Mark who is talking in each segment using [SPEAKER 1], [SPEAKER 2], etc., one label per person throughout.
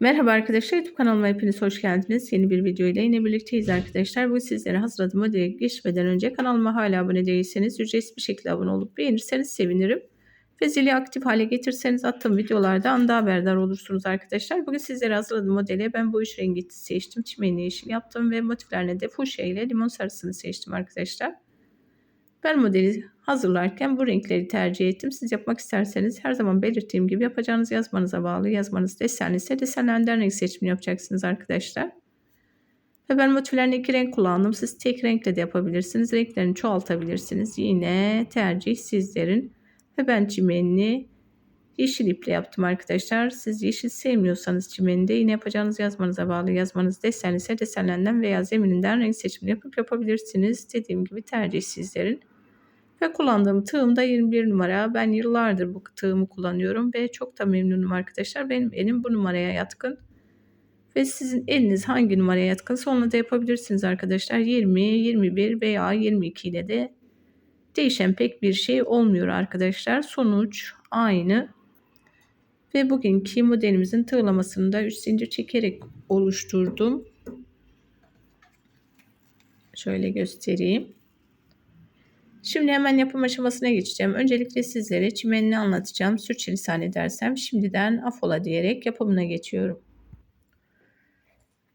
[SPEAKER 1] Merhaba arkadaşlar YouTube kanalıma hepiniz hoş geldiniz. Yeni bir video ile yine birlikteyiz arkadaşlar. Bu sizlere hazırladığım modeli geçmeden önce kanalıma hala abone değilseniz ücretsiz bir şekilde abone olup beğenirseniz sevinirim. Ve zili aktif hale getirseniz attığım videolarda anda haberdar olursunuz arkadaşlar. Bugün sizlere hazırladığım modeli ben bu üç rengi seçtim. Çimenli yeşil yaptım ve motiflerine de fuşya ile limon sarısını seçtim arkadaşlar. Ben modeli hazırlarken bu renkleri tercih ettim. Siz yapmak isterseniz her zaman belirttiğim gibi yapacağınız yazmanıza bağlı. Yazmanız desenli ise desenlerden renk seçimi yapacaksınız arkadaşlar. Ve ben motiflerini iki renk kullandım. Siz tek renkle de yapabilirsiniz. Renklerini çoğaltabilirsiniz. Yine tercih sizlerin. Ve ben çimenini yeşil iple yaptım arkadaşlar. Siz yeşil sevmiyorsanız çimeninde yine yapacağınız yazmanıza bağlı. Yazmanız desenli ise desenlerinden veya zemininden renk seçimi yapıp yapabilirsiniz. Dediğim gibi tercih sizlerin. Ve kullandığım tığım da 21 numara. Ben yıllardır bu tığımı kullanıyorum ve çok da memnunum arkadaşlar. Benim elim bu numaraya yatkın. Ve sizin eliniz hangi numaraya yatkınsa onunla da yapabilirsiniz arkadaşlar. 20, 21 veya 22 ile de değişen pek bir şey olmuyor arkadaşlar. Sonuç aynı. Ve bugünkü modelimizin tığlamasını da 3 zincir çekerek oluşturdum. Şöyle göstereyim. Şimdi hemen yapım aşamasına geçeceğim. Öncelikle sizlere çimenini anlatacağım. Sürçülisan edersem şimdiden afola diyerek yapımına geçiyorum.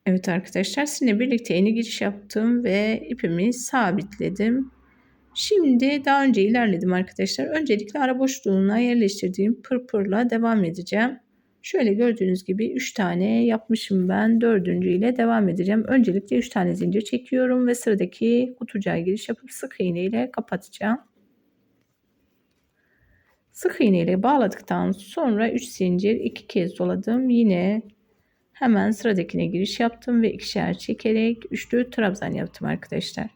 [SPEAKER 1] Evet arkadaşlar sizinle birlikte yeni giriş yaptım ve ipimi sabitledim. Şimdi daha önce ilerledim arkadaşlar. Öncelikle ara boşluğuna yerleştirdiğim pırpırla devam edeceğim. Şöyle gördüğünüz gibi 3 tane yapmışım ben. Dördüncü ile devam edeceğim. Öncelikle 3 tane zincir çekiyorum ve sıradaki kutucuğa giriş yapıp sık iğne ile kapatacağım. Sık iğne ile bağladıktan sonra 3 zincir 2 kez doladım. Yine hemen sıradakine giriş yaptım ve ikişer çekerek üçlü trabzan yaptım arkadaşlar.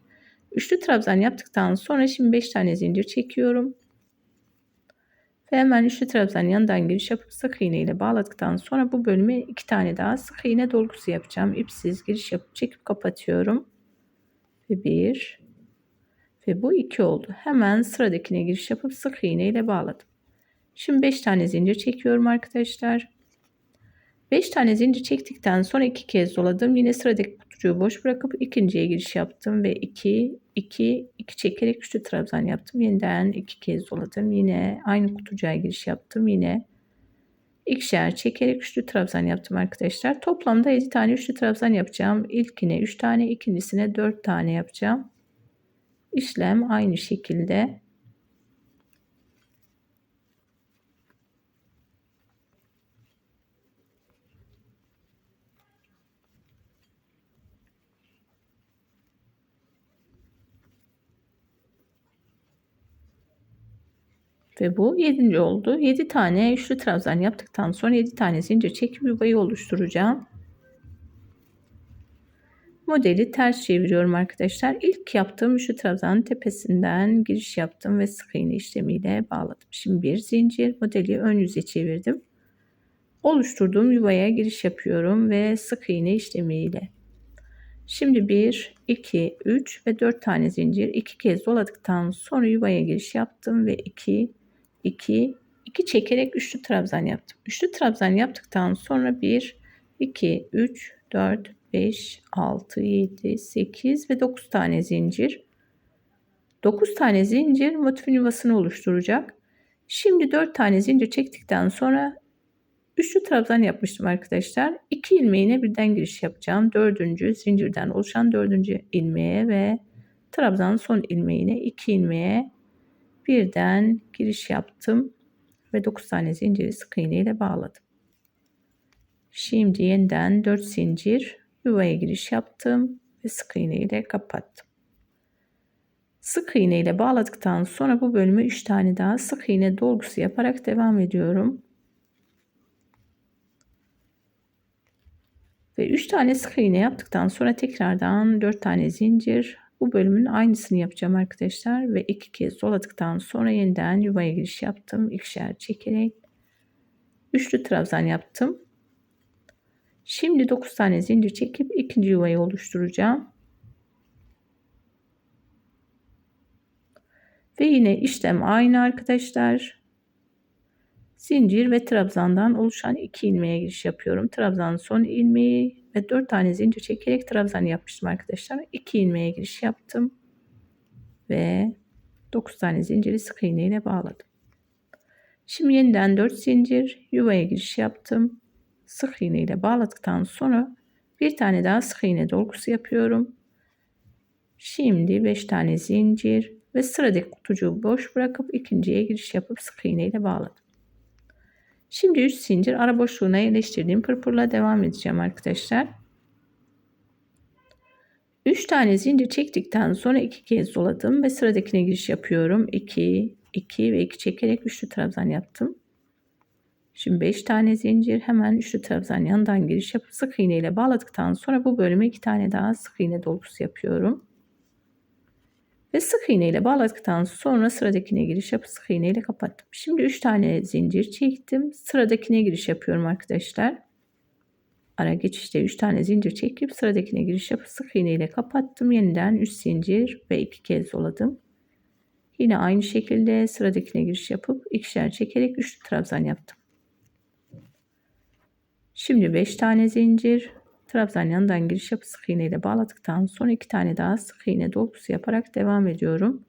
[SPEAKER 1] Üçlü trabzan yaptıktan sonra şimdi 5 tane zincir çekiyorum. Ve hemen üçlü trabzan yanından giriş yapıp sık iğne ile bağladıktan sonra bu bölüme iki tane daha sık iğne dolgusu yapacağım. İpsiz giriş yapıp çekip kapatıyorum. Ve bir ve bu iki oldu. Hemen sıradakine giriş yapıp sık iğne ile bağladım. Şimdi 5 tane zincir çekiyorum arkadaşlar. 5 tane zincir çektikten sonra 2 kez doladım. Yine sıradaki kutucuğu boş bırakıp ikinciye giriş yaptım ve 2 2 2 çekerek üçlü trabzan yaptım. Yeniden 2 kez doladım. Yine aynı kutucuğa giriş yaptım. Yine ikişer çekerek üçlü trabzan yaptım arkadaşlar. Toplamda 7 tane üçlü trabzan yapacağım. İlkine 3 tane, ikincisine 4 tane yapacağım. İşlem aynı şekilde Ve bu 7. oldu. 7 tane üçlü trabzan yaptıktan sonra 7 tane zincir çekip yuvayı oluşturacağım. Modeli ters çeviriyorum arkadaşlar. İlk yaptığım üçlü trabzanın tepesinden giriş yaptım ve sık iğne işlemiyle bağladım. Şimdi bir zincir modeli ön yüze çevirdim. Oluşturduğum yuvaya giriş yapıyorum ve sık iğne işlemiyle. Şimdi 1, 2, 3 ve 4 tane zincir 2 kez doladıktan sonra yuvaya giriş yaptım ve 2, 2, 2 çekerek üçlü trabzan yaptım. Üçlü trabzan yaptıktan sonra 1, 2, 3, 4, 5, 6, 7, 8 ve 9 tane zincir. 9 tane zincir motifin yuvasını oluşturacak. Şimdi 4 tane zincir çektikten sonra üçlü trabzan yapmıştım arkadaşlar. 2 ilmeğine birden giriş yapacağım. Dördüncü zincirden oluşan dördüncü ilmeğe ve trabzanın son ilmeğine 2 ilmeğe birden giriş yaptım ve 9 tane zinciri sık iğne ile bağladım. Şimdi yeniden 4 zincir yuvaya giriş yaptım ve sık iğne ile kapattım. Sık iğne ile bağladıktan sonra bu bölümü 3 tane daha sık iğne dolgusu yaparak devam ediyorum. Ve 3 tane sık iğne yaptıktan sonra tekrardan 4 tane zincir bu bölümün aynısını yapacağım arkadaşlar ve iki kez doladıktan sonra yeniden yuvaya giriş yaptım. İkişer çekerek üçlü trabzan yaptım. Şimdi 9 tane zincir çekip ikinci yuvayı oluşturacağım. Ve yine işlem aynı arkadaşlar. zincir ve trabzandan oluşan iki ilmeğe giriş yapıyorum. Trabzanın son ilmeği ve 4 tane zincir çekerek trabzan yapmıştım arkadaşlar. 2 ilmeğe giriş yaptım ve 9 tane zinciri sık iğne ile bağladım. Şimdi yeniden 4 zincir yuvaya giriş yaptım. Sık iğne ile bağladıktan sonra bir tane daha sık iğne dolgusu yapıyorum. Şimdi 5 tane zincir ve sıradaki kutucuğu boş bırakıp ikinciye giriş yapıp sık iğne ile bağladım. Şimdi 3 zincir ara boşluğuna yerleştirdiğim pırpırla devam edeceğim arkadaşlar. 3 tane zincir çektikten sonra 2 kez doladım ve sıradakine giriş yapıyorum. 2, 2 ve 2 çekerek üçlü trabzan yaptım. Şimdi 5 tane zincir hemen üçlü trabzan yandan giriş yapıp sık iğne ile bağladıktan sonra bu bölüme 2 tane daha sık iğne dolgusu yapıyorum. Ve sık iğne ile bağladıktan sonra sıradakine giriş yapıp sık iğne ile kapattım. Şimdi 3 tane zincir çektim. Sıradakine giriş yapıyorum arkadaşlar. Ara geçişte 3 tane zincir çekip sıradakine giriş yapıp sık iğne ile kapattım. Yeniden 3 zincir ve 2 kez doladım. Yine aynı şekilde sıradakine giriş yapıp ikişer çekerek üçlü trabzan yaptım. Şimdi 5 tane zincir trabzan yanından giriş yapıp sık iğne ile bağladıktan sonra 2 tane daha sık iğne dolgusu yaparak devam ediyorum.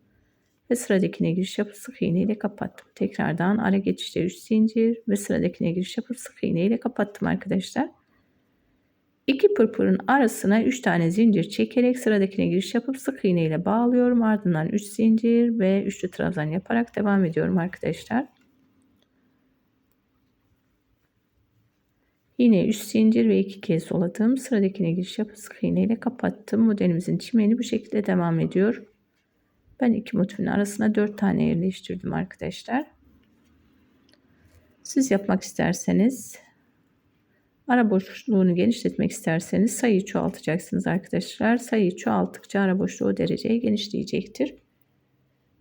[SPEAKER 1] Ve sıradakine giriş yapıp sık iğne ile kapattım. Tekrardan ara geçişte 3 zincir ve sıradakine giriş yapıp sık iğne ile kapattım arkadaşlar. İki pırpırın arasına 3 tane zincir çekerek sıradakine giriş yapıp sık iğne ile bağlıyorum. Ardından 3 zincir ve üçlü trabzan yaparak devam ediyorum arkadaşlar. Yine 3 zincir ve 2 kez doladım. Sıradakine giriş yapıp sık iğne ile kapattım. Modelimizin çimeni bu şekilde devam ediyor. Ben iki motifin arasına 4 tane yerleştirdim arkadaşlar. Siz yapmak isterseniz Ara boşluğunu genişletmek isterseniz sayıyı çoğaltacaksınız arkadaşlar. Sayıyı çoğalttıkça ara boşluğu dereceye genişleyecektir.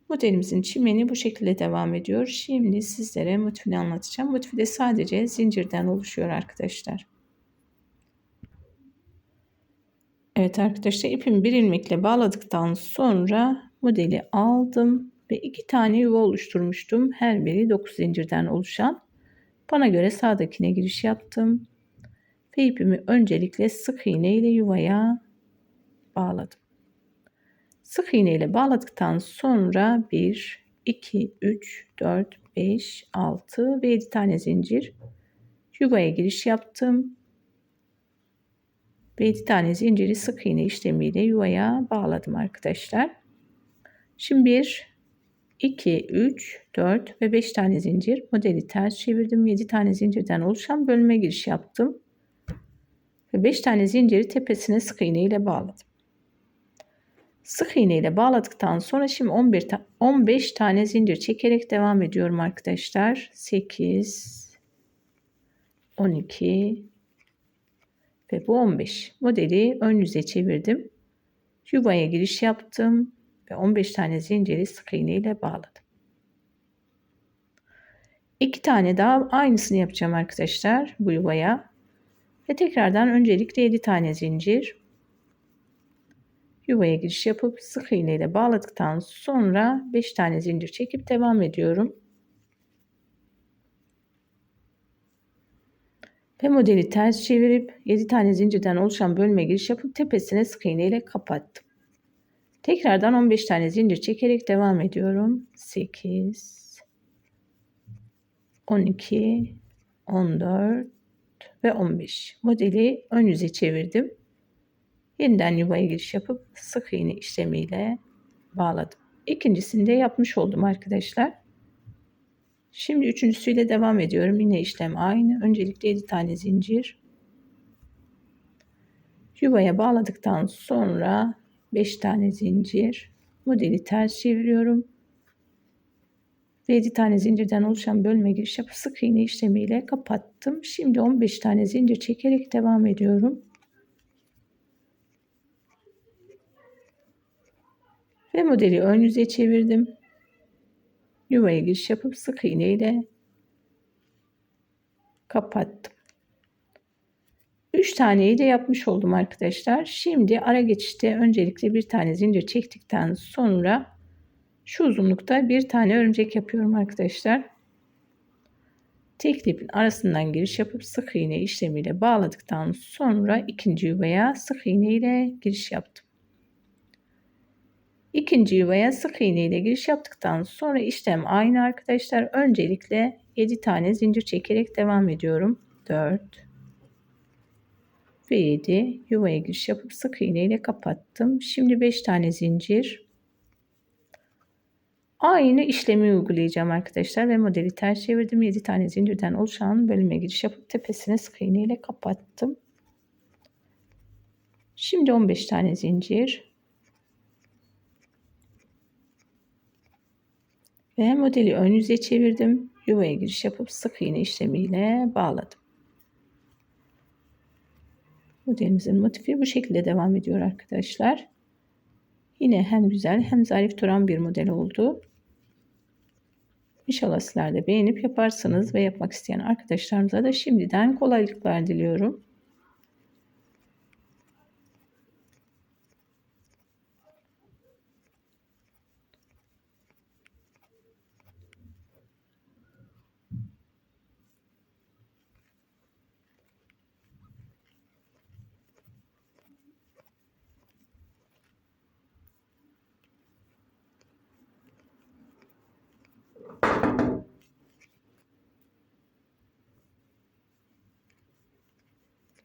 [SPEAKER 1] Modelimizin çimeni bu şekilde devam ediyor. Şimdi sizlere motifini anlatacağım. Motifi de sadece zincirden oluşuyor arkadaşlar. Evet arkadaşlar ipimi bir ilmekle bağladıktan sonra modeli aldım ve iki tane yuva oluşturmuştum. Her biri 9 zincirden oluşan. Bana göre sağdakine giriş yaptım ve ipimi öncelikle sık iğne ile yuvaya bağladım. Sık iğne ile bağladıktan sonra 1, 2, 3, 4, 5, 6 ve 7 tane zincir yuvaya giriş yaptım. Ve 7 tane zinciri sık iğne işlemiyle yuvaya bağladım arkadaşlar. Şimdi 1, 2, 3, 4 ve 5 tane zincir modeli ters çevirdim. 7 tane zincirden oluşan bölme giriş yaptım ve 5 tane zinciri tepesine sık iğne ile bağladım. Sık iğne ile bağladıktan sonra şimdi 11 ta 15 tane zincir çekerek devam ediyorum arkadaşlar. 8 12 ve bu 15 modeli ön yüze çevirdim. Yuvaya giriş yaptım ve 15 tane zinciri sık iğne ile bağladım. İki tane daha aynısını yapacağım arkadaşlar bu yuvaya. Ve tekrardan öncelikle 7 tane zincir yuvaya giriş yapıp sık iğne ile bağladıktan sonra 5 tane zincir çekip devam ediyorum. Ve modeli ters çevirip 7 tane zincirden oluşan bölme giriş yapıp tepesine sık iğne ile kapattım. Tekrardan 15 tane zincir çekerek devam ediyorum. 8 12 14 ve 15 modeli ön yüze çevirdim. Yeniden yuvaya giriş yapıp sık iğne işlemiyle bağladım. İkincisini de yapmış oldum arkadaşlar. Şimdi üçüncüsüyle devam ediyorum. Yine işlem aynı. Öncelikle 7 tane zincir. Yuvaya bağladıktan sonra 5 tane zincir. Modeli ters çeviriyorum ve 7 tane zincirden oluşan bölme giriş yapıp sık iğne işlemiyle kapattım. Şimdi 15 tane zincir çekerek devam ediyorum. Ve modeli ön yüze çevirdim. Yuvaya giriş yapıp sık iğne ile kapattım. 3 taneyi de yapmış oldum arkadaşlar. Şimdi ara geçişte öncelikle bir tane zincir çektikten sonra şu uzunlukta bir tane örümcek yapıyorum arkadaşlar. tek ipin arasından giriş yapıp sık iğne işlemiyle bağladıktan sonra ikinci yuvaya sık iğne ile giriş yaptım. İkinci yuvaya sık iğne ile giriş yaptıktan sonra işlem aynı arkadaşlar. Öncelikle 7 tane zincir çekerek devam ediyorum. 4 ve 7 yuvaya giriş yapıp sık iğne ile kapattım. Şimdi 5 tane zincir. Aynı işlemi uygulayacağım arkadaşlar ve modeli ters çevirdim. 7 tane zincirden oluşan bölüme giriş yapıp tepesine sık iğne ile kapattım. Şimdi 15 tane zincir. Ve modeli ön yüze çevirdim. Yuvaya giriş yapıp sık iğne işlemiyle bağladım. Modelimizin motifi bu şekilde devam ediyor arkadaşlar. Yine hem güzel hem zarif duran bir model oldu. İnşallah sizler de beğenip yaparsınız ve yapmak isteyen arkadaşlarımıza da şimdiden kolaylıklar diliyorum.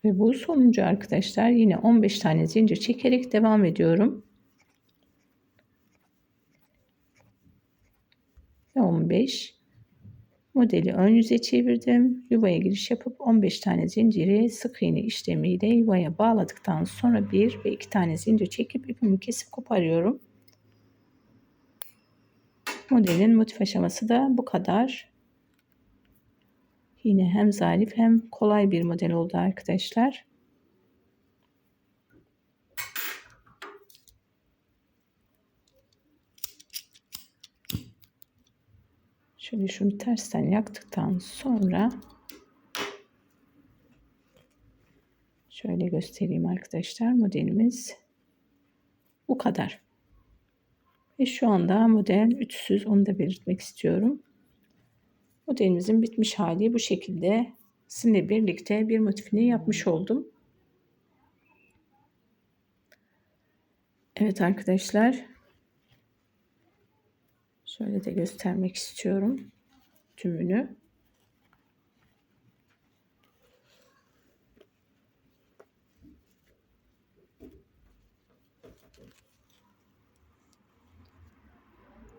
[SPEAKER 1] Ve bu sonuncu arkadaşlar yine 15 tane zincir çekerek devam ediyorum. Ve 15 modeli ön yüze çevirdim. Yuvaya giriş yapıp 15 tane zinciri sık iğne işlemiyle yuvaya bağladıktan sonra bir ve iki tane zincir çekip ipimi kesip koparıyorum. Modelin motif aşaması da bu kadar. Yine hem zarif hem kolay bir model oldu arkadaşlar. Şöyle şunu tersten yaktıktan sonra şöyle göstereyim arkadaşlar modelimiz bu kadar. Ve şu anda model ütüsüz onu da belirtmek istiyorum. Modelimizin bitmiş hali bu şekilde sizinle birlikte bir motifini yapmış oldum. Evet arkadaşlar. Şöyle de göstermek istiyorum tümünü.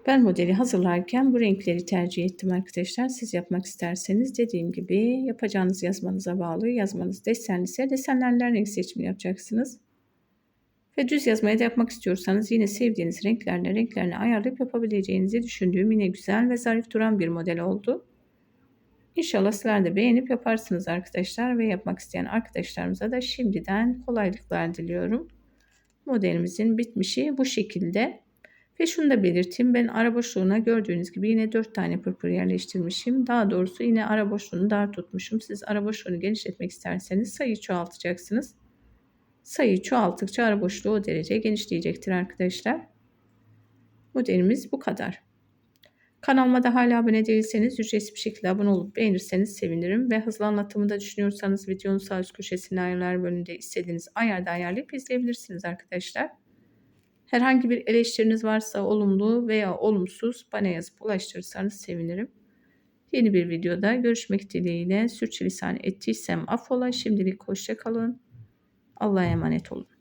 [SPEAKER 1] Ben modeli hazırlarken bu renkleri tercih ettim arkadaşlar. Siz yapmak isterseniz dediğim gibi yapacağınız yazmanıza bağlı. Yazmanız desenli ise desenlerden renk seçimi yapacaksınız. Ve düz yazmayı da yapmak istiyorsanız yine sevdiğiniz renklerle renklerini ayarlayıp yapabileceğinizi düşündüğüm yine güzel ve zarif duran bir model oldu. İnşallah sizler de beğenip yaparsınız arkadaşlar ve yapmak isteyen arkadaşlarımıza da şimdiden kolaylıklar diliyorum. Modelimizin bitmişi bu şekilde. Ve şunu da belirteyim. Ben ara boşluğuna gördüğünüz gibi yine 4 tane pırpır yerleştirmişim. Daha doğrusu yine ara boşluğunu dar tutmuşum. Siz ara boşluğunu genişletmek isterseniz sayıyı çoğaltacaksınız. Sayıyı çoğalttıkça ara boşluğu o derece genişleyecektir arkadaşlar. Modelimiz bu kadar. Kanalıma da hala abone değilseniz ücretsiz bir şekilde abone olup beğenirseniz sevinirim. Ve hızlı anlatımı da düşünüyorsanız videonun sağ üst köşesinde ayarlar bölümünde istediğiniz ayarda ayarlayıp izleyebilirsiniz arkadaşlar. Herhangi bir eleştiriniz varsa olumlu veya olumsuz bana yazıp ulaştırırsanız sevinirim. Yeni bir videoda görüşmek dileğiyle sürçülisan ettiysem affola. Şimdilik hoşçakalın. Allah'a emanet olun.